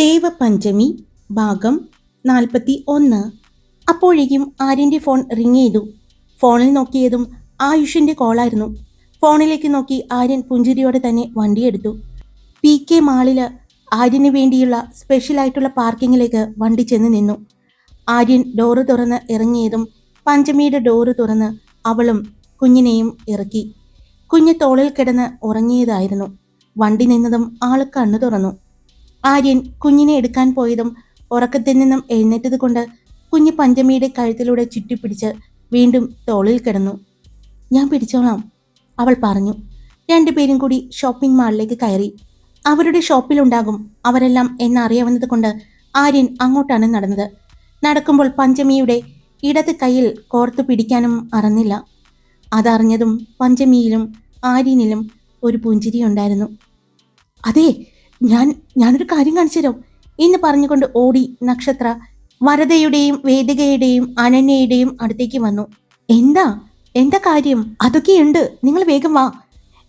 ദേവപഞ്ചമി ഭാഗം നാൽപ്പത്തി ഒന്ന് അപ്പോഴേക്കും ആര്യന്റെ ഫോൺ റിങ് ചെയ്തു. ഫോണിൽ നോക്കിയതും ആയുഷിന്റെ കോളായിരുന്നു. ഫോണിലേക്ക് നോക്കി ആര്യൻ പുഞ്ചിരിയോടെ തന്നെ വണ്ടിയെടുത്തു പി കെ മാളിൽ ആര്യന് വേണ്ടിയുള്ള സ്പെഷ്യലായിട്ടുള്ള പാർക്കിങ്ങിലേക്ക് വണ്ടി ചെന്ന് നിന്നു. ആര്യൻ ഡോറ് തുറന്ന് ഇറങ്ങിയതും പഞ്ചമിയുടെ ഡോറ് തുറന്ന് അവളും കുഞ്ഞിനെയും ഇറക്കി. കുഞ്ഞ് തോളിൽ കിടന്ന് ഉറങ്ങിയതായിരുന്നു. വണ്ടി നിന്നതും ആൾ കണ്ണു തുറന്നു. ആര്യൻ കുഞ്ഞിനെ എടുക്കാൻ പോയതും ഉറക്കത്തിൽ നിന്നും എഴുന്നേറ്റത് കൊണ്ട് കുഞ്ഞ് പഞ്ചമിയുടെ കഴുത്തിലൂടെ ചുറ്റിപ്പിടിച്ച് വീണ്ടും തോളിൽ കിടന്നു. ഞാൻ പിടിച്ചോളാം അവൾ പറഞ്ഞു. രണ്ടുപേരും കൂടി ഷോപ്പിംഗ് മാളിലേക്ക് കയറി. അവരുടെ ഷോപ്പിലുണ്ടാകും അവരെല്ലാം എന്നറിയാവുന്നത് കൊണ്ട് ആര്യൻ അങ്ങോട്ടാണ് നടന്നത്. നടക്കുമ്പോൾ പഞ്ചമിയുടെ ഇടത് കയ്യിൽ കോർത്തു പിടിക്കാനും അറിഞ്ഞില്ല അതറിഞ്ഞതും പഞ്ചമിയിലും ആര്യനിലും ഒരു പുഞ്ചിരി ഉണ്ടായിരുന്നു. അതെ ഞാൻ ഞാനൊരു കാര്യം കാണിച്ചു തരാം എന്ന് പറഞ്ഞുകൊണ്ട് ഓടി നക്ഷത്ര വരദയുടെയും വേദികയുടെയും അനന്യയുടെയും അടുത്തേക്ക് വന്നു. എന്താ? എന്താ കാര്യം? അതൊക്കെയുണ്ട്. നിങ്ങൾ വേഗം വാ.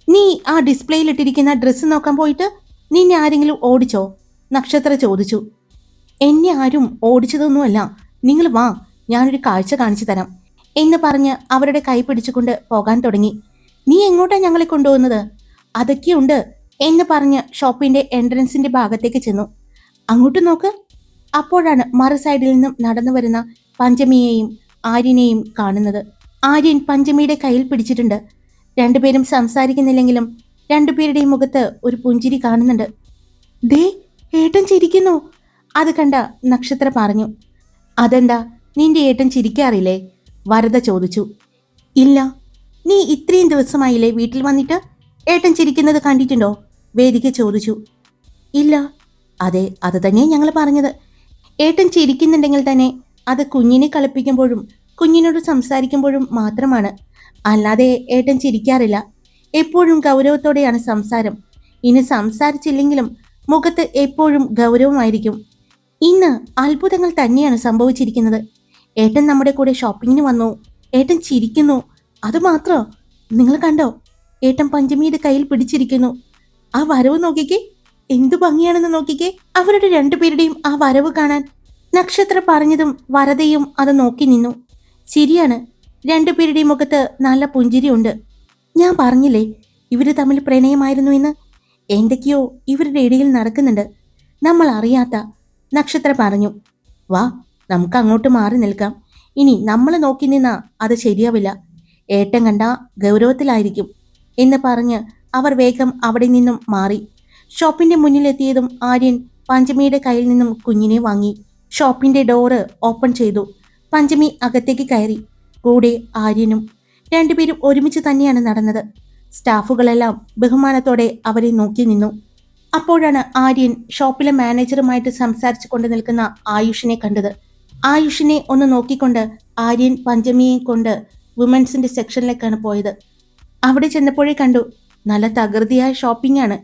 നീ ആ ഡിസ്പ്ലേയിൽ ഇട്ടിരിക്കുന്ന ഡ്രസ്സ് നോക്കാൻ പോയിട്ട് നിന്നെ ആരെങ്കിലും ഓടിച്ചോ? നക്ഷത്ര ചോദിച്ചു. എന്നെ ആരും ഓടിച്ചതൊന്നുമല്ല. നിങ്ങൾ വാ. ഞാനൊരു കാഴ്ച കാണിച്ചു തരാം എന്ന് പറഞ്ഞ് അവരുടെ കൈ പിടിച്ചുകൊണ്ട് പോകാൻ തുടങ്ങി. നീ എങ്ങോട്ടാണ് ഞങ്ങളെ കൊണ്ടുപോകുന്നത്? അതൊക്കെയുണ്ട്. എന്ന് പറഞ്ഞ് ഷോപ്പിന്റെ എൻട്രൻസിന്റെ ഭാഗത്തേക്ക് ചെന്നു. അങ്ങോട്ട് നോക്ക്. അപ്പോഴാണ് മറു സൈഡിൽ നിന്നും നടന്നു വരുന്ന പഞ്ചമിയെയും ആര്യനെയും കാണുന്നത്. ആര്യൻ പഞ്ചമിയുടെ കയ്യിൽ പിടിച്ചിട്ടുണ്ട്. രണ്ടുപേരും സംസാരിക്കുന്നില്ലെങ്കിലും രണ്ടുപേരുടെയും മുഖത്ത് ഒരു പുഞ്ചിരി കാണുന്നുണ്ട്. ദേ ഏട്ടൻ ചിരിക്കുന്നു. അത് കണ്ട നക്ഷത്ര പറഞ്ഞു. അതെന്താ നിന്റെ ഏട്ടൻ ചിരിക്കാറില്ലേ? വരദ ചോദിച്ചു. ഇല്ല നീ ഇത്രയും ദിവസമായില്ലേ വീട്ടിൽ വന്നിട്ട്? ഏട്ടൻ ചിരിക്കുന്നത് കണ്ടിട്ടുണ്ടോ? വേദിക ചോദിച്ചു. ഇല്ല. അതെ അത് തന്നെയാണ് ഞങ്ങൾ പറഞ്ഞത്. ഏട്ടൻ ചിരിക്കുന്നുണ്ടെങ്കിൽ തന്നെ അത് കുഞ്ഞിനെ കളിപ്പിക്കുമ്പോഴും കുഞ്ഞിനോട് സംസാരിക്കുമ്പോഴും മാത്രമാണ്. അല്ലാതെ ഏട്ടൻ ചിരിക്കാറില്ല. എപ്പോഴും ഗൗരവത്തോടെയാണ് സംസാരം. ഇനി സംസാരിച്ചില്ലെങ്കിലും മുഖത്ത് എപ്പോഴും ഗൗരവമായിരിക്കും. ഇന്ന് അത്ഭുതങ്ങൾ തന്നെയാണ് സംഭവിച്ചിരിക്കുന്നത്. ഏട്ടൻ നമ്മുടെ കൂടെ ഷോപ്പിങ്ങിന് വന്നു. ഏട്ടൻ ചിരിക്കുന്നു. അത് മാത്രോ? നിങ്ങൾ കണ്ടോ? ഏട്ടൻ പഞ്ചമിയുടെ കയ്യിൽ പിടിച്ചിരിക്കുന്നു. ആ വരവ് നോക്കിക്കേ. എന്തു ഭംഗിയാണെന്ന് നോക്കിക്കേ. അവരുടെ രണ്ടുപേരുടെയും ആ വരവ് കാണാൻ. നക്ഷത്ര പറഞ്ഞതും വരതയും അത് നോക്കി നിന്നു. ശരിയാണ്. രണ്ടുപേരുടെയും മുഖത്ത് നല്ല പുഞ്ചിരിയുണ്ട്. ഞാൻ പറഞ്ഞില്ലേ ഇവർ തമ്മിൽ പ്രണയമായിരുന്നു എന്ന്? എന്തൊക്കെയോ ഇവരുടെ ഇടയിൽ നടക്കുന്നുണ്ട്. നമ്മൾ അറിയാത്ത നക്ഷത്ര പറഞ്ഞു. വാ നമുക്ക് അങ്ങോട്ട് മാറി നിൽക്കാം. ഇനി നമ്മൾ നോക്കി നിന്നാ അത് ശരിയാവില്ല. ഏട്ടം കണ്ട ഗൗരവത്തിലായിരിക്കും. എന്ന് പറഞ്ഞ് അവർ വേഗം അവിടെ നിന്നും മാറി. ഷോപ്പിന്റെ മുന്നിലെത്തിയതും ആര്യൻ പഞ്ചമിയുടെ കയ്യിൽ നിന്നും കുഞ്ഞിനെ വാങ്ങി. ഷോപ്പിന്റെ ഡോറ് ഓപ്പൺ ചെയ്തു. പഞ്ചമി അകത്തേക്ക് കയറി. കൂടെ ആര്യനും രണ്ടുപേരും ഒരുമിച്ച് തന്നെയാണ് നടന്നത്. സ്റ്റാഫുകളെല്ലാം ബഹുമാനത്തോടെ അവരെ നോക്കി നിന്നു. അപ്പോഴാണ് ആര്യൻ ഷോപ്പിലെ മാനേജറുമായിട്ട് സംസാരിച്ചു കൊണ്ട് നിൽക്കുന്ന ആയുഷിനെ കണ്ടത്. ആയുഷിനെ ഒന്ന് നോക്കിക്കൊണ്ട് ആര്യൻ പഞ്ചമിയെ കൊണ്ട് വുമൻസിന്റെ സെക്ഷനിലേക്കാണ് പോയത്. അവിടെ ചെന്നപ്പോഴേ കണ്ടു നല്ല തകൃതിയായ ഷോപ്പിംഗ് ആണ്.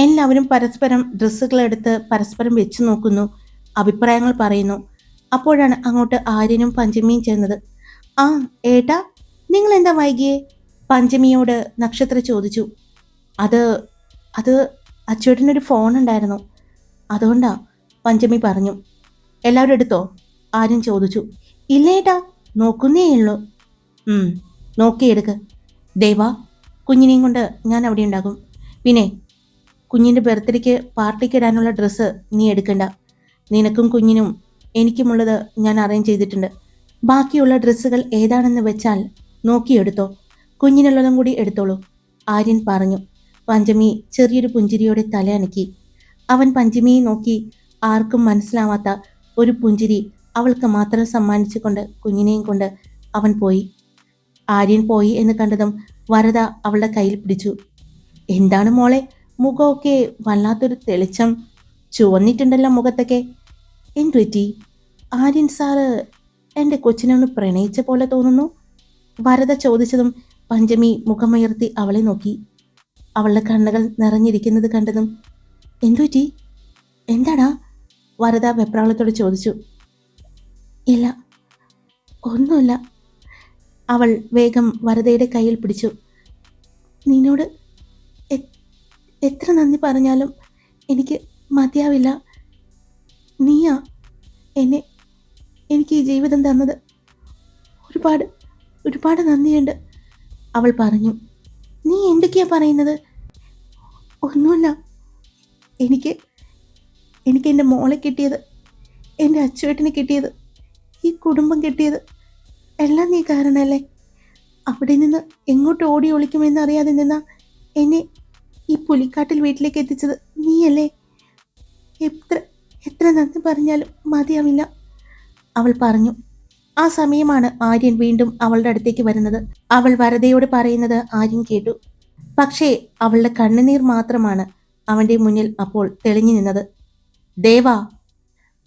എല്ലാവരും പരസ്പരം ഡ്രസ്സുകൾ എടുത്ത് പരസ്പരം വെച്ച് നോക്കുന്നു. അഭിപ്രായങ്ങൾ പറയുന്നു. അപ്പോഴാണ് അങ്ങോട്ട് ആര്യനും പഞ്ചമിയും ചെന്നത്. ആ ഏട്ടാ നിങ്ങൾ എന്താ വൈകിയേ? പഞ്ചമിയോട് നക്ഷത്ര ചോദിച്ചു. അത് അത് അച്ചുവേട്ടനൊരു ഫോൺ ഉണ്ടായിരുന്നു. അതുകൊണ്ടാ പഞ്ചമി പറഞ്ഞു. എല്ലാവരും എടുത്തോ? ആര്യൻ ചോദിച്ചു. ഇല്ലേട്ടാ നോക്കുന്നേ ഉള്ളൂ. നോക്കിയെടുക്ക്. ദേവാ കുഞ്ഞിനെയും കൊണ്ട് ഞാൻ അവിടെ ഉണ്ടാകും. പിന്നെ കുഞ്ഞിന്റെ ബർത്ത്ഡേക്ക് പാർട്ടിക്ക് ഇടാനുള്ള ഡ്രസ്സ് നീ എടുക്കണ്ട. നിനക്കും കുഞ്ഞിനും എനിക്കുമുള്ളത് ഞാൻ അറേഞ്ച് ചെയ്തിട്ടുണ്ട്. ബാക്കിയുള്ള ഡ്രസ്സുകൾ ഏതാണെന്ന് വെച്ചാൽ നോക്കിയെടുത്തോ കുഞ്ഞിനുള്ളതും കൂടി എടുത്തോളൂ. ആര്യൻ പറഞ്ഞു. പഞ്ചമി ചെറിയൊരു പുഞ്ചിരിയോടെ തലയനക്കി അവൻ പഞ്ചമിയെ നോക്കി ആർക്കും മനസ്സിലാവാത്ത ഒരു പുഞ്ചിരി അവൾക്ക് മാത്രം സമ്മാനിച്ചുകൊണ്ട് കുഞ്ഞിനെയും കൊണ്ട് അവൻ പോയി. ആര്യൻ പോയി എന്ന് കണ്ടതും വരദ അവളുടെ കയ്യിൽ പിടിച്ചു. എന്താണ് മോളെ? മുഖമൊക്കെ വല്ലാത്തൊരു തെളിച്ചം ചുവന്നിട്ടുണ്ടല്ലോ മുഖത്തൊക്കെ. എന്തു പറ്റി? ആര്യൻ സാറ് എന്റെ കൊച്ചിനെ ഒന്ന് പ്രണയിച്ച പോലെ തോന്നുന്നു. വരദ ചോദിച്ചതും പഞ്ചമി മുഖമുയർത്തി അവളെ നോക്കി. അവളുടെ കണ്ണുകൾ നിറഞ്ഞിരിക്കുന്നത് കണ്ടതും എന്തു പറ്റി? എന്താടാ? വരദ വെപ്രാളത്തോട് ചോദിച്ചു. ഇല്ല ഒന്നുമില്ല. അവൾ വേഗം വരദയുടെ കയ്യിൽ പിടിച്ചു. നിന്നോട് എത്ര നന്ദി പറഞ്ഞാലും എനിക്ക് മതിയാവില്ല. നീയാ എന്നെ എനിക്ക് ഈ ജീവിതം തന്നത്. ഒരുപാട് ഒരുപാട് നന്ദിയുണ്ട് അവൾ പറഞ്ഞു. നീ എന്തൊക്കെയാ പറയുന്നത്? ഒന്നുമില്ല. എനിക്ക് എനിക്ക് എന്റെ മോളെ കിട്ടിയത് എന്റെ അച്ചുവേട്ടിന് കിട്ടിയത് ഈ കുടുംബം കിട്ടിയത് എല്ലാം നീ കാരണമല്ലേ അവിടെ നിന്ന് എങ്ങോട്ട് ഓടി ഒളിക്കുമെന്ന് അറിയാതെ നിന്ന എന്നെ ഈ പുലിക്കാട്ടിൽ വീട്ടിലേക്ക് എത്തിച്ചത് നീയല്ലേ? എത്ര എത്ര നന്ദി പറഞ്ഞാലും മതിയാവില്ല. അവൾ പറഞ്ഞു ആ സമയമാണ് ആര്യൻ വീണ്ടും അവളുടെ അടുത്തേക്ക് വരുന്നത്. അവൾ വരതയോട് പറയുന്നത് ആര്യൻ കേട്ടു. പക്ഷേ അവളുടെ കണ്ണുനീർ മാത്രമാണ് അവന്റെ മുന്നിൽ അപ്പോൾ തെളിഞ്ഞു നിന്നത്. ദേവാ.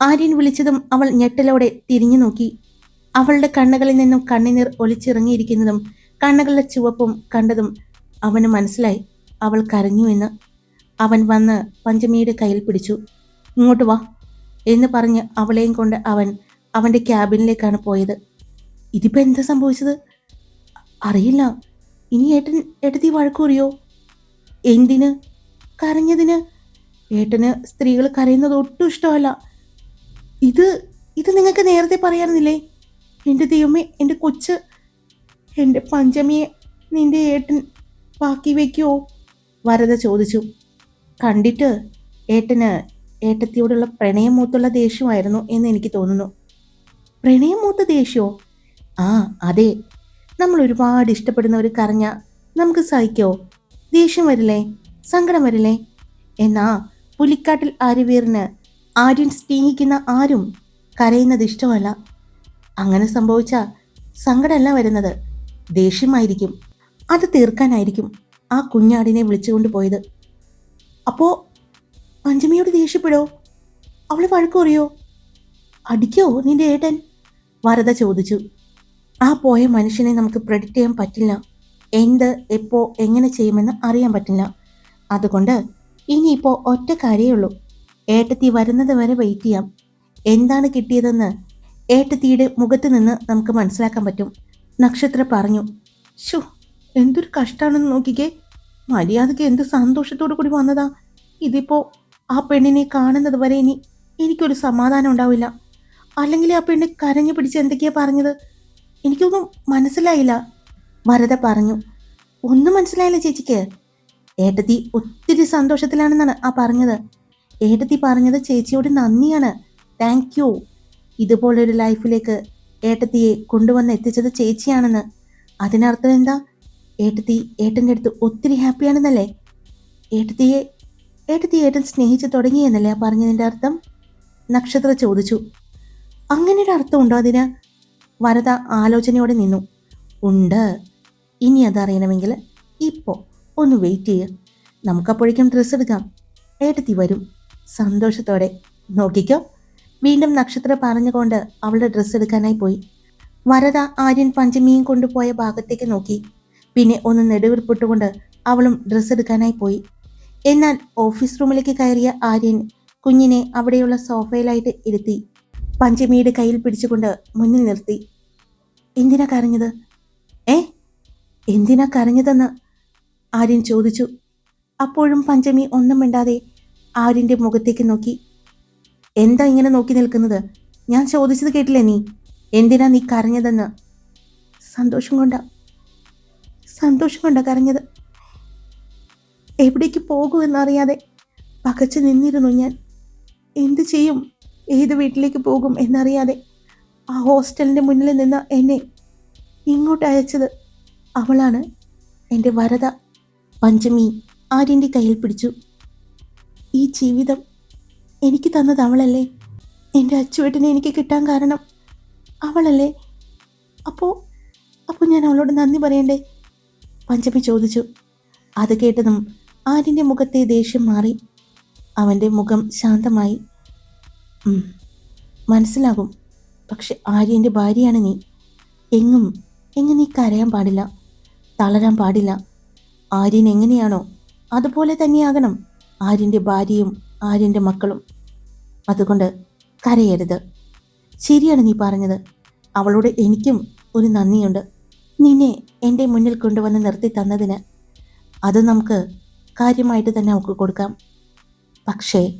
ആര്യൻ വിളിച്ചതും അവൾ ഞെട്ടലോടെ തിരിഞ്ഞു നോക്കി. അവളുടെ കണ്ണുകളിൽ നിന്നും കണ്ണുനീർ ഒലിച്ചിറങ്ങിയിരിക്കുന്നതും കണ്ണുകളുടെ ചുവപ്പും കണ്ടതും അവന് മനസ്സിലായി. അവൾ കരഞ്ഞു എന്ന്. അവൻ വന്ന് പഞ്ചമിയുടെ കയ്യിൽ പിടിച്ചു. ഇങ്ങോട്ട് വാ എന്ന് പറഞ്ഞ് അവളെയും കൊണ്ട് അവൻ അവന്റെ ക്യാബിനിലേക്കാണ് പോയത്. ഇതിപ്പോൾ എന്താ സംഭവിച്ചത്? അറിയില്ല. ഇനി ഏട്ടൻ ഏട്ടത്തി വഴക്കൂറിയോ? എന്തിന്? കരഞ്ഞതിന്. ഏട്ടന് സ്ത്രീകൾ കരയുന്നത് ഒട്ടും ഇഷ്ടമല്ല. ഇത് ഇത് നിങ്ങൾക്ക് നേരത്തെ പറയാറുന്നില്ലേ എന്റെ ദൈവമേ എന്റെ കൊച്ച് എന്റെ പഞ്ചമിയെ നിന്റെ ഏട്ടൻ ബാക്കി വയ്ക്കുമോ വരദ ചോദിച്ചു. കണ്ടിട്ട് ഏട്ടന് ഏട്ടത്തിയോടുള്ള പ്രണയം മൂത്തുള്ള ദേഷ്യമായിരുന്നു എന്ന് എനിക്ക് തോന്നുന്നു. പ്രണയം മൂത്ത ദേഷ്യമോ ആ അതെ. നമ്മൾ ഒരുപാട് ഇഷ്ടപ്പെടുന്നവർ കരഞ്ഞ നമുക്ക് സഹിക്കോ? ദേഷ്യം വരില്ലേ? സങ്കടം വരില്ലേ? എന്നാ പുലിക്കാട്ടിൽ ആര്യവീറിന് ആര്യൻ സ്നേഹിക്കുന്ന ആരും കരയുന്നത് ഇഷ്ടമല്ല. അങ്ങനെ സംഭവിച്ച സങ്കടമല്ല വരുന്നത്. ദേഷ്യമായിരിക്കും. അത് തീർക്കാനായിരിക്കും ആ കുഞ്ഞാടിനെ വിളിച്ചുകൊണ്ട് പോയത്. അപ്പോ പഞ്ചമിയോട് ദേഷ്യപ്പെടോ? അവളെ വഴക്കുറിയോ അടിക്കോ നിന്റെ ഏട്ടൻ? വരദ ചോദിച്ചു. ആ പോയ മനുഷ്യനെ നമുക്ക് പ്രെഡിക്റ്റ് ചെയ്യാൻ പറ്റില്ല. എന്ത് എപ്പോ എങ്ങനെ ചെയ്യുമെന്ന് അറിയാൻ പറ്റില്ല. അതുകൊണ്ട് ഇനിയിപ്പോൾ ഒറ്റ കാര്യമുള്ളൂ ഏട്ടത്തി വരുന്നത് വരെ വെയിറ്റ് ചെയ്യാം. എന്താണ് കിട്ടിയതെന്ന് ഏട്ടത്തിയുടെ മുഖത്ത് നിന്ന് നമുക്ക് മനസ്സിലാക്കാൻ പറ്റും. നക്ഷത്ര പറഞ്ഞു ഷു എന്തൊരു കഷ്ടാണെന്ന് നോക്കിക്കേ. മര്യാദയ്ക്ക് എന്ത് സന്തോഷത്തോടു കൂടി വന്നതാ. ഇതിപ്പോ ആ പെണ്ണിനെ കാണുന്നത് വരെ ഇനി എനിക്കൊരു സമാധാനം ഉണ്ടാവില്ല. അല്ലെങ്കിൽ ആ പെണ്ണ് കരഞ്ഞു പിടിച്ച് എന്തൊക്കെയാ പറഞ്ഞത്? എനിക്കൊന്നും മനസ്സിലായില്ല. വരദ പറഞ്ഞു ഒന്നും മനസ്സിലായില്ല ചേച്ചിക്ക്. ഏട്ടത്തി ഒത്തിരി സന്തോഷത്തിലാണെന്നാണ് ആ പറഞ്ഞത്. ഏട്ടത്തി പറഞ്ഞത് ചേച്ചിയോട് നന്ദിയാണ്. Thank you. ഇതുപോലൊരു ലൈഫിലേക്ക് ഏട്ടത്തിയെ കൊണ്ടുവന്ന് എത്തിച്ചത് ചേച്ചിയാണെന്ന്. അതിനർത്ഥം എന്താ? ഏട്ടത്തി ഏട്ടന്റെ അടുത്ത് ഒത്തിരി ഹാപ്പിയാണെന്നല്ലേ? ഏട്ടത്തിയെ ഏട്ടത്തി ഏട്ടൻ സ്നേഹിച്ചു തുടങ്ങിയെന്നല്ലേ ആ പറഞ്ഞതിന്റെ അർത്ഥം? നക്ഷത്ര ചോദിച്ചു. അങ്ങനെ ഒരു അർത്ഥമുണ്ടോ അതിന്? വരത ആലോചനയോടെ നിന്നു. ഉണ്ട്. ഇനി അതറിയണമെങ്കിൽ ഇപ്പോൾ ഒന്ന് വെയിറ്റ് ചെയ്യുക നമുക്കപ്പോഴേക്കും ഡ്രസ്സ് എടുക്കാം. ഏട്ടത്തി വരും. സന്തോഷത്തോടെ. നോക്കിക്കോ. വീണ്ടും നക്ഷത്ര പറഞ്ഞുകൊണ്ട് അവളുടെ ഡ്രസ്സ് എടുക്കാനായി പോയി. വരദ ആര്യൻ പഞ്ചമിയും കൊണ്ടുപോയ ഭാഗത്തേക്ക് നോക്കി. പിന്നെ ഒന്ന് നെടുവിർപ്പിട്ടുകൊണ്ട് അവളും ഡ്രസ്സ് എടുക്കാനായി പോയി. എന്നാൽ ഓഫീസ് റൂമിലേക്ക് കയറിയ ആര്യൻ കുഞ്ഞിനെ അവിടെയുള്ള സോഫയിലായിട്ട് ഇരുത്തി. പഞ്ചമിയുടെ കയ്യിൽ പിടിച്ചുകൊണ്ട് മുന്നിൽ നിർത്തി. എന്തിനാ കരഞ്ഞത്? ഏ? എന്തിനാ കരഞ്ഞതെന്ന്? ആര്യൻ ചോദിച്ചു. അപ്പോഴും പഞ്ചമി ഒന്നും മിണ്ടാതെ ആര്യന്റെ മുഖത്തേക്ക് നോക്കി. എന്താ ഇങ്ങനെ നോക്കി നിൽക്കുന്നത്? ഞാൻ ചോദിച്ചത് കേട്ടില്ലേ നീ? എന്തിനാ നീ കരഞ്ഞതെന്ന്? സന്തോഷം കൊണ്ട. സന്തോഷം കൊണ്ടാ കരഞ്ഞത്. എവിടേക്ക് പോകുമെന്നറിയാതെ പകച്ചു നിന്നിരുന്നു ഞാൻ. എന്ത് ചെയ്യും? ഏത് വീട്ടിലേക്ക് പോകും എന്നറിയാതെ ആ ഹോസ്റ്റലിന്റെ മുന്നിൽ നിന്ന് എന്നെ ഇങ്ങോട്ട് അയച്ചത് അവളാണ്. എന്റെ വരത. പഞ്ചമി ആര്യന്റെ കയ്യിൽ പിടിച്ചു. ഈ ജീവിതം എനിക്ക് തന്നത് അവളല്ലേ? എന്റെ അച്ചുവേട്ടിനെ എനിക്ക് കിട്ടാൻ കാരണം അവളല്ലേ? അപ്പോൾ അപ്പോൾ ഞാൻ അവളോട് നന്ദി പറയണ്ടേ? പഞ്ചമി ചോദിച്ചു. അത് കേട്ടതും ആരിന്റെ മുഖത്തെ ദേഷ്യം മാറി. അവന്റെ മുഖം ശാന്തമായി. മനസ്സിലാകും. പക്ഷെ ആര്യന്റെ ഭാര്യയാണ് നീ. എങ്ങും എങ്ങും നീ കരയാൻ പാടില്ല തളരാൻ പാടില്ല. ആര്യൻ എങ്ങനെയാണോ അതുപോലെ തന്നെയാകണം ആര്യന്റെ ഭാര്യയും ആര്യന്റെ മക്കളും. അതുകൊണ്ട് കരയരുത്. ശരിയാണ് നീ പറഞ്ഞത്. അവളോട് എനിക്കും ഒരു നന്ദിയുണ്ട്. നിന്നെ എന്റെ മുന്നിൽ കൊണ്ടുവന്ന് നിർത്തി തന്നതിന് അത് നമുക്ക് കാര്യമായിട്ട് തന്നെ നമുക്ക് കൊടുക്കാം. പക്ഷേ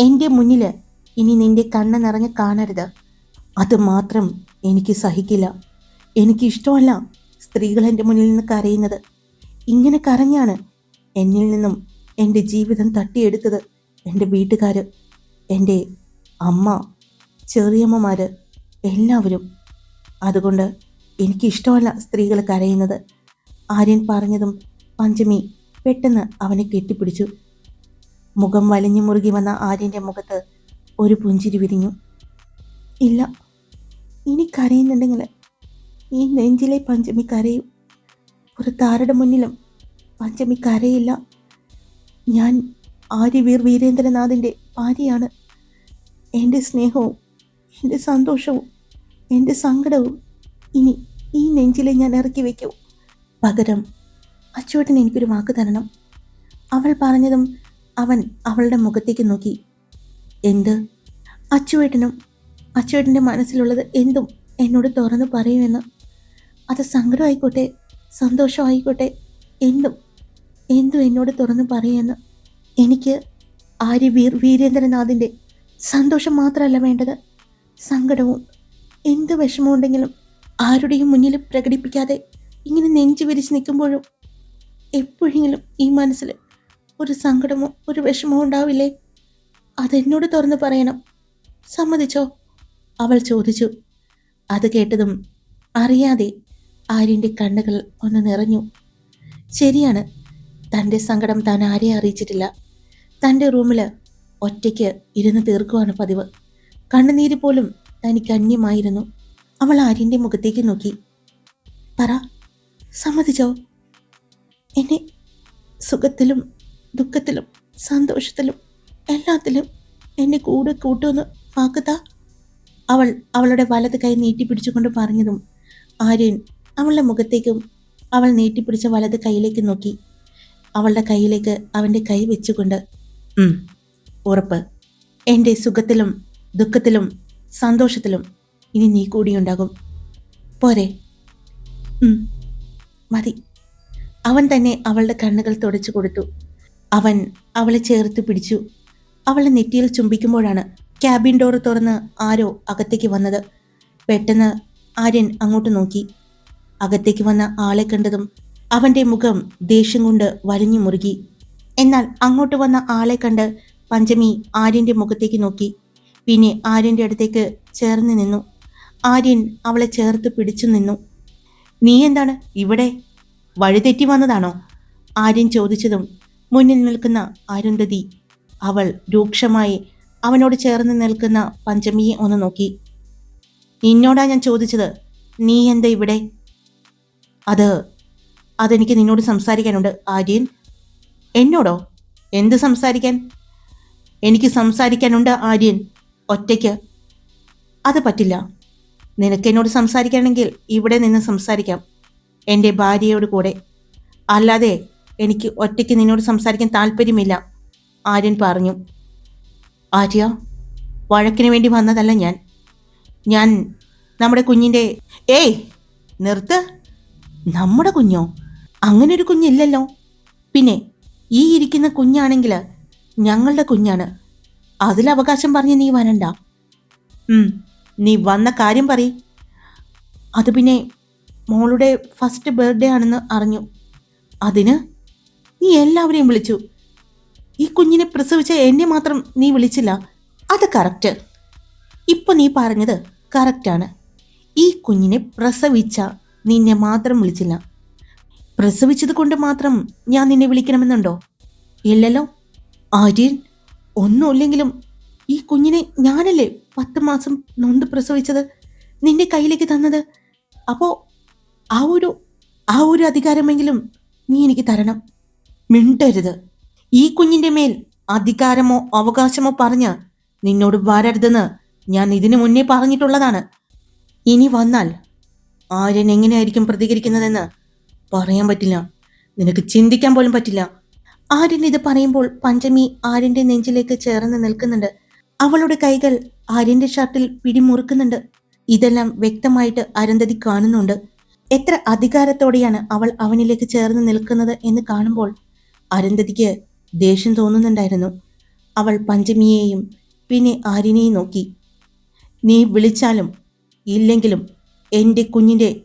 എന്റെ മുന്നിൽ ഇനി നിന്റെ കണ്ണ് നിറഞ്ഞ് കാണരുത്. അത് മാത്രം എനിക്ക് സഹിക്കില്ല. എനിക്ക് ഇഷ്ടമല്ല സ്ത്രീകൾ എന്റെ മുന്നിൽ നിന്ന് കരയുന്നത്. ഇങ്ങനെ കരഞ്ഞാണ് എന്നിൽ നിന്നും എന്റെ ജീവിതം തട്ടിയെടുത്തത്. എന്റെ വീട്ടുകാർ എന്റെ അമ്മ ചെറിയമ്മമാർ എല്ലാവരും അതുകൊണ്ട് എനിക്കിഷ്ടമല്ല സ്ത്രീകൾ കരയുന്നത്. ആര്യൻ പറഞ്ഞതും പഞ്ചമി പെട്ടെന്ന് അവനെ കെട്ടിപ്പിടിച്ചു. മുഖം വലിഞ്ഞു മുറുകി വന്ന ആര്യന്റെ മുഖത്ത് ഒരു പുഞ്ചിരി വിരിഞ്ഞു. ഇല്ല ഇനി കരയുന്നുണ്ടെങ്കിൽ ഈ നെഞ്ചിലെ പഞ്ചമി കരയും. പുറത്താരുടെ മുന്നിലും പഞ്ചമി കരയില്ല. ഞാൻ ആര്യവീർ വീരേന്ദ്രനാഥിന്റെ ഭാര്യയാണ്. എന്റെ സ്നേഹവും എന്റെ സന്തോഷവും എന്റെ സങ്കടവും ഇനി ഈ നെഞ്ചിലെ ഞാൻ ഇറക്കി വയ്ക്കൂ പകരം അച്ചുവേട്ടൻ എനിക്കൊരു വാക്ക് തരണം. അവൾ പറഞ്ഞതും അവൻ അവളുടെ മുഖത്തേക്ക് നോക്കി. എന്ത്? അച്ചുവേട്ടനും അച്ചുവേട്ടന്റെ മനസ്സിലുള്ളത് എന്തും എന്നോട് തുറന്ന് പറയുമെന്ന്. അത് സങ്കടമായിക്കോട്ടെ സന്തോഷമായിക്കോട്ടെ എന്തും എന്തും എന്നോട് തുറന്ന് പറയുമെന്ന്. എനിക്ക് ആര്യ വീർ വീരേന്ദ്രനാഥിന്റെ സന്തോഷം മാത്രമല്ല വേണ്ടത്. സങ്കടവും എന്ത് വിഷമമുണ്ടെങ്കിലും ആരുടെയും മുന്നിൽ പ്രകടിപ്പിക്കാതെ ഇങ്ങനെ നെഞ്ചു വിരിച്ച് നിൽക്കുമ്പോഴും എപ്പോഴെങ്കിലും ഈ മനസ്സിൽ ഒരു സങ്കടമോ ഒരു വിഷമോ ഉണ്ടാവില്ലേ? അതെന്നോട് തുറന്ന് പറയണം. സമ്മതിച്ചോ? അവൾ ചോദിച്ചു. അത് കേട്ടതും അറിയാതെ ആര്യന്റെ കണ്ണുകൾ ഒന്ന് നിറഞ്ഞു. ശരിയാണ്. തന്റെ സങ്കടം താൻ ആരെയും അറിയിച്ചിട്ടില്ല. തന്റെ റൂമിൽ ഒറ്റയ്ക്ക് ഇരുന്ന് തീർക്കുവാണ് പതിവ്. കണ്ണുനീര് പോലും തനിക്ക് അന്യമായിരുന്നു. അവൾ ആര്യന്റെ മുഖത്തേക്ക് നോക്കി. പറ സമ്മതിച്ചോ? എന്നെ സുഖത്തിലും ദുഃഖത്തിലും സന്തോഷത്തിലും എല്ലാത്തിലും എന്നെ കൂടെ കൂട്ടുമെന്ന് വാക്കുതാ? അവൾ അവളുടെ വലത് കൈ നീട്ടിപ്പിടിച്ചുകൊണ്ട് പറഞ്ഞതും ആര്യൻ അവളുടെ മുഖത്തേക്കും അവൾ നീട്ടിപ്പിടിച്ച വലത് കൈയിലേക്ക് നോക്കി. അവളുടെ കൈയിലേക്ക് അവന്റെ കൈ വെച്ചുകൊണ്ട് "ഉം, ഉറപ്പ്. എന്റെ സുഖത്തിലും ദുഃഖത്തിലും സന്തോഷത്തിലും ഇനി നീ കൂടിയുണ്ടാകും. പോരെ. "ഉം, മതി. അവൻ തന്നെ അവളുടെ കണ്ണുകൾ തുടച്ചു കൊടുത്തു. അവൻ അവളെ ചേർത്ത് പിടിച്ചു. അവളെ നെറ്റിയിൽ ചുംബിക്കുമ്പോഴാണ് ക്യാബിൻ ഡോർ തുറന്ന് ആരോ അകത്തേക്ക് വന്നത്. പെട്ടെന്ന് ആര്യൻ അങ്ങോട്ട് നോക്കി. അകത്തേക്ക് വന്ന ആളെ കണ്ടതും അവന്റെ മുഖം ദേഷ്യം കൊണ്ട് വലിഞ്ഞു മുറുകി. എന്നാൽ അങ്ങോട്ട് വന്ന ആളെ കണ്ട് പഞ്ചമി ആര്യന്റെ മുഖത്തേക്ക് നോക്കി. പിന്നെ ആര്യന്റെ അടുത്തേക്ക് ചേർന്ന് നിന്നു. ആര്യൻ അവളെ ചേർത്ത് പിടിച്ചു നിന്നു. നീ എന്താണ് ഇവിടെ? വഴിതെറ്റി വന്നതാണോ? ആര്യൻ ചോദിച്ചതും മുന്നിൽ നിൽക്കുന്ന അരുന്ധതി അവൾ രൂക്ഷമായി അവനോട് ചേർന്ന് നിൽക്കുന്ന പഞ്ചമിയെ ഒന്ന് നോക്കി. നിന്നോടാ ഞാൻ ചോദിച്ചത് നീ എന്താ ഇവിടെ? അത് അതെനിക്ക് നിന്നോട് സംസാരിക്കാനുണ്ട് ആര്യൻ. എന്നോടോ? എന്ത് സംസാരിക്കാൻ? എനിക്ക് സംസാരിക്കാനുണ്ട് ആര്യൻ. ഒറ്റയ്ക്ക്. അത് പറ്റില്ല. നിനക്ക് എന്നോട് സംസാരിക്കണമെങ്കിൽ ഇവിടെ നിന്ന് സംസാരിക്കാം. എന്റെ ഭാര്യയോട് കൂടെ. അല്ലാതെ എനിക്ക് ഒറ്റയ്ക്ക് നിന്നോട് സംസാരിക്കാൻ താല്പര്യമില്ല ആര്യൻ പറഞ്ഞു. ആര്യ വഴക്കിന് വേണ്ടി വന്നതല്ല ഞാൻ. ഞാൻ നമ്മുടെ കുഞ്ഞിന്റെ ഏയ് നിർത്ത്. നമ്മുടെ കുഞ്ഞോ? അങ്ങനൊരു കുഞ്ഞില്ലല്ലോ. പിന്നെ ഈ ഇരിക്കുന്ന കുഞ്ഞാണെങ്കിൽ ഞങ്ങളുടെ കുഞ്ഞാണ്. അതിലവകാശം പറഞ്ഞ് നീ വരണ്ട. നീ വന്ന കാര്യം പറ അത് പിന്നെ മോളുടെ ഫസ്റ്റ് ബർത്ത്ഡേ ആണെന്ന് അറിഞ്ഞു. അതിന് നീ എല്ലാവരെയും വിളിച്ചു. ഈ കുഞ്ഞിനെ പ്രസവിച്ച എന്നെ മാത്രം നീ വിളിച്ചില്ല. അത് കറക്റ്റ് ഇപ്പൊ നീ പറഞ്ഞത് കറക്റ്റാണ് ഈ കുഞ്ഞിനെ പ്രസവിച്ച നിന്നെ മാത്രം വിളിച്ചില്ല. പ്രസവിച്ചത് കൊണ്ട് മാത്രം ഞാൻ നിന്നെ വിളിക്കണമെന്നുണ്ടോ? ഇല്ലല്ലോ. ആര്യൻ ഒന്നുമില്ലെങ്കിലും ഈ കുഞ്ഞിനെ ഞാനല്ലേ പത്ത് മാസം നൊന്ത് പ്രസവിച്ചത്? നിന്റെ കയ്യിലേക്ക് തന്നത്. അപ്പോ ആ ഒരു ആ ഒരു അധികാരമെങ്കിലും നീ എനിക്ക് തരണം. മിണ്ടരുത്. ഈ കുഞ്ഞിന്റെ മേൽ അധികാരമോ അവകാശമോ പറഞ്ഞ് നിന്നോട് വരരുതെന്ന് ഞാൻ ഇതിനു മുന്നേ പറഞ്ഞിട്ടുള്ളതാണ്. ഇനി വന്നാൽ ആര്യൻ എങ്ങനെയായിരിക്കും പ്രതികരിക്കുന്നതെന്ന് പറയാൻ പറ്റില്ല. നിനക്ക് ചിന്തിക്കാൻ പോലും പറ്റില്ല. ആര്യൻ ഇത് പറയുമ്പോൾ പഞ്ചമി ആര്യന്റെ നെഞ്ചിലേക്ക് ചേർന്ന് നിൽക്കുന്നുണ്ട്. അവളുടെ കൈകൾ ആര്യന്റെ ഷർട്ടിൽ പിടിമുറുക്കുന്നുണ്ട്. ഇതെല്ലാം വ്യക്തമായിട്ട് അരുന്ധതി കാണുന്നുണ്ട്. എത്ര അധികാരത്തോടെയാണ് അവൾ അവനിലേക്ക് ചേർന്ന് നിൽക്കുന്നത് എന്ന് കാണുമ്പോൾ അരുന്ധതിക്ക് ദേഷ്യം തോന്നുന്നുണ്ടായിരുന്നു. അവൾ പഞ്ചമിയെയും പിന്നെ ആര്യനെയും നോക്കി. നീ വിളിച്ചാലും ഇല്ലെങ്കിലും എന്റെ കുഞ്ഞിന്റെ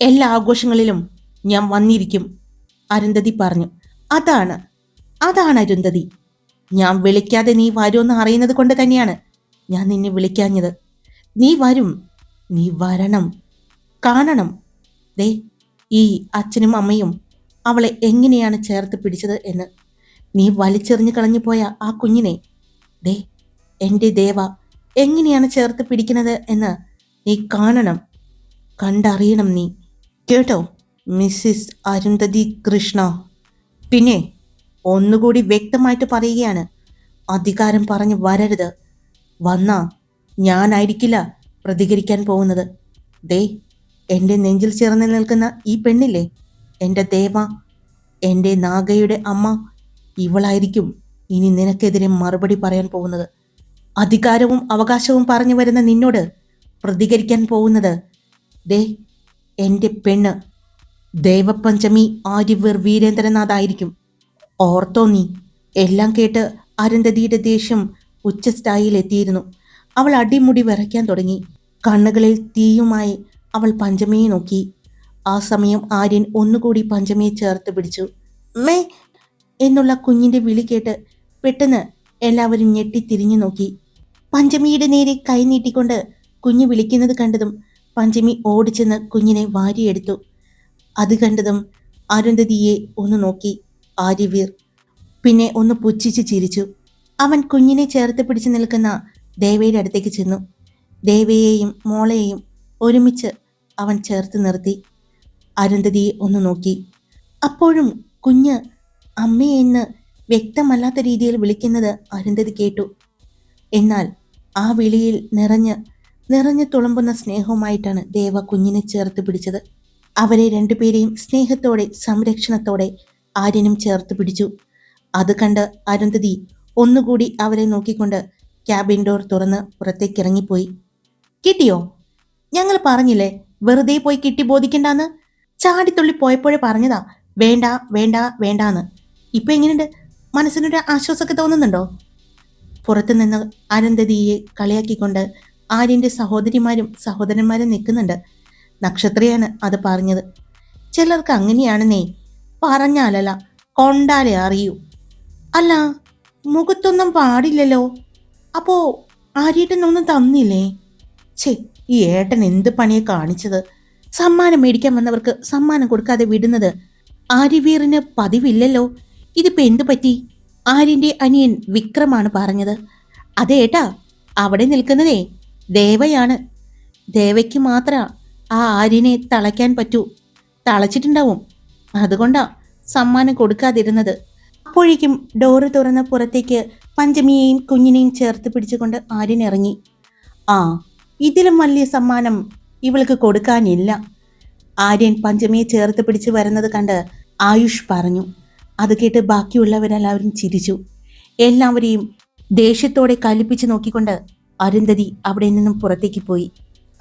എല്ലാ ആഘോഷങ്ങളിലും ഞാൻ വന്നിരിക്കും അരുന്ധതി പറഞ്ഞു. അതാണ് അതാണ് അരുന്ധതി. ഞാൻ വിളിക്കാതെ നീ വരുമെന്ന് അറിയുന്നത് കൊണ്ട് തന്നെയാണ് ഞാൻ നിന്നെ വിളിക്കാഞ്ഞത്. നീ വരും നീ വരണം കാണണം. ദേ ഈ അച്ഛനും അമ്മയും അവളെ എങ്ങനെയാണ് ചേർത്ത് പിടിച്ചത് എന്ന്. നീ വലിച്ചെറിഞ്ഞു കളഞ്ഞു പോയ ആ കുഞ്ഞിനെ. ദേ എന്റെ ദേവ എങ്ങനെയാണ് ചേർത്ത് പിടിക്കുന്നത് എന്ന് നീ കാണണം കണ്ടറിയണം നീ. കേട്ടോ? മിസ്സിസ് അരുന്ധതി കൃഷ്ണ. പിന്നെ ഒന്നുകൂടി വ്യക്തമായിട്ട് പറയുകയാണ്. അധികാരം പറഞ്ഞു വരരുത്. വന്നാ ഞാനായിരിക്കില്ല പ്രതികരിക്കാൻ പോകുന്നത്. ദേ എന്റെ നെഞ്ചിൽ ചേർന്ന് നിൽക്കുന്ന ഈ പെണ്ണില്ലേ? എന്റെ ദേവ എന്റെ നാഗയുടെ അമ്മ ഇവളായിരിക്കും ഇനി നിനക്കെതിരെ മറുപടി പറയാൻ പോകുന്നത്. അധികാരവും അവകാശവും പറഞ്ഞു വരുന്ന നിന്നോട് പ്രതികരിക്കാൻ പോകുന്നത്. ദേ എന്റെ പെണ്ണ് ദേവപഞ്ചമി ആര്യവീർ വീരേന്ദ്രനാഥായിരിക്കും. ഓർത്തോ നീ എല്ലാം കേട്ട് അരുന്ധതിയുടെ ദേഷ്യം ഉച്ചസ്ഥായിയിൽ എത്തിയിരുന്നു അവൾ അടിമുടി വിറയ്ക്കാൻ തുടങ്ങി. കണ്ണുകളിൽ തീയുമായി അവൾ പഞ്ചമിയെ നോക്കി. ആ സമയം ആര്യൻ ഒന്നുകൂടി പഞ്ചമിയെ ചേർത്ത് പിടിച്ചു. മേ എന്നുള്ള കുഞ്ഞിന്റെ വിളി കേട്ട് പെട്ടെന്ന് എല്ലാവരും ഞെട്ടി തിരിഞ്ഞു നോക്കി. പഞ്ചമിയുടെ നേരെ കൈ നീട്ടിക്കൊണ്ട് കുഞ്ഞ് വിളിക്കുന്നത് കണ്ടതും പഞ്ചമി ഓടിച്ചെന്ന് കുഞ്ഞിനെ വാരിയെടുത്തു. അത് കണ്ടതും അരുന്ധതിയെ ഒന്ന് നോക്കി ആര്യവീർ. പിന്നെ ഒന്ന് പുച്ഛിച്ച് ചിരിച്ചു. അവൻ കുഞ്ഞിനെ ചേർത്ത് പിടിച്ചു നിൽക്കുന്ന ദേവയുടെ അടുത്തേക്ക് ചെന്നു. ദേവയെയും മോളയെയും ഒരുമിച്ച് അവൻ ചേർത്ത് നിർത്തി. അരുന്ധതിയെ ഒന്ന് നോക്കി. അപ്പോഴും കുഞ്ഞ് അമ്മയെന്ന് വ്യക്തമല്ലാത്ത രീതിയിൽ വിളിക്കുന്നത് അരുന്ധതി കേട്ടു. എന്നാൽ ആ വിളിയിൽ നിറഞ്ഞ് നിറഞ്ഞു തുളുമ്പുന്ന സ്നേഹവുമായിട്ടാണ് ദേവ കുഞ്ഞിനെ ചേർത്ത് പിടിച്ചത്. അവരെ രണ്ടുപേരെയും സ്നേഹത്തോടെ സംരക്ഷണത്തോടെ ആര്യനും ചേർത്ത് പിടിച്ചു. അത് കണ്ട് അരുന്ധതി ഒന്നുകൂടി അവരെ നോക്കിക്കൊണ്ട് ക്യാബിൻ ഡോർ തുറന്ന് പുറത്തേക്ക് ഇറങ്ങിപ്പോയി കിട്ടിയോ? ഞങ്ങൾ പറഞ്ഞില്ലേ വെറുതെ പോയി കിട്ടി ബോധിക്കണ്ടെന്ന്? ചാടിത്തുള്ളി പോയപ്പോഴേ പറഞ്ഞതാ വേണ്ട വേണ്ട വേണ്ടാന്ന്. ഇപ്പൊ എങ്ങനെയുണ്ട്? മനസ്സിനൊരു ആശ്വാസമൊക്കെ തോന്നുന്നുണ്ടോ? പുറത്തുനിന്ന് അനന്തതിയെ കളിയാക്കിക്കൊണ്ട് ആര്യന്റെ സഹോദരിമാരും സഹോദരന്മാരും നിൽക്കുന്നുണ്ട്. നക്ഷത്രയാണ് അത് പറഞ്ഞത്. ചിലർക്ക് അങ്ങനെയാണെന്നേ പറഞ്ഞാലല്ല കൊണ്ടാലേ അറിയൂ. അല്ല മുഖത്തൊന്നും പാടില്ലല്ലോ. അപ്പോ ആര്യേട്ടനൊന്നും തന്നില്ലേ? ഛേ ഈ ഏട്ടൻ എന്ത് പണിയെ കാണിച്ചത്? സമ്മാനം മേടിക്കാൻ വന്നവർക്ക് സമ്മാനം കൊടുക്കാതെ വിടുന്നത് ആര്യവീറിന് പതിവില്ലല്ലോ. ഇതിപ്പോ എന്തു പറ്റി? ആര്യന്റെ അനിയൻ വിക്രമാണ് പറഞ്ഞത്. അതേട്ടാ അവിടെ നിൽക്കുന്നതേ ദേവയാണ്. ദേവയ്ക്ക് മാത്ര ആ ആര്യനെ തളയ്ക്കാൻ പറ്റൂ. തളച്ചിട്ടുണ്ടാവും. അതുകൊണ്ടാ സമ്മാനം കൊടുക്കാതിരുന്നത്. അപ്പോഴേക്കും ഡോറ് തുറന്ന പുറത്തേക്ക് പഞ്ചമിയെയും കുഞ്ഞിനെയും ചേർത്ത് പിടിച്ചുകൊണ്ട് ആര്യൻ ഇറങ്ങി. ആ ഇതിലും വലിയ സമ്മാനം ഇവൾക്ക് കൊടുക്കാനില്ല. ആര്യൻ പഞ്ചമിയെ ചേർത്ത് പിടിച്ച് വരുന്നത് കണ്ട് ആയുഷ് പറഞ്ഞു. അത് കേട്ട് ബാക്കിയുള്ളവരെല്ലാവരും ചിരിച്ചു. എല്ലാവരെയും ദേഷ്യത്തോടെ കലിപ്പിച്ച് നോക്കിക്കൊണ്ട് അരുന്ധതി അവിടെ നിന്നും പുറത്തേക്ക് പോയി.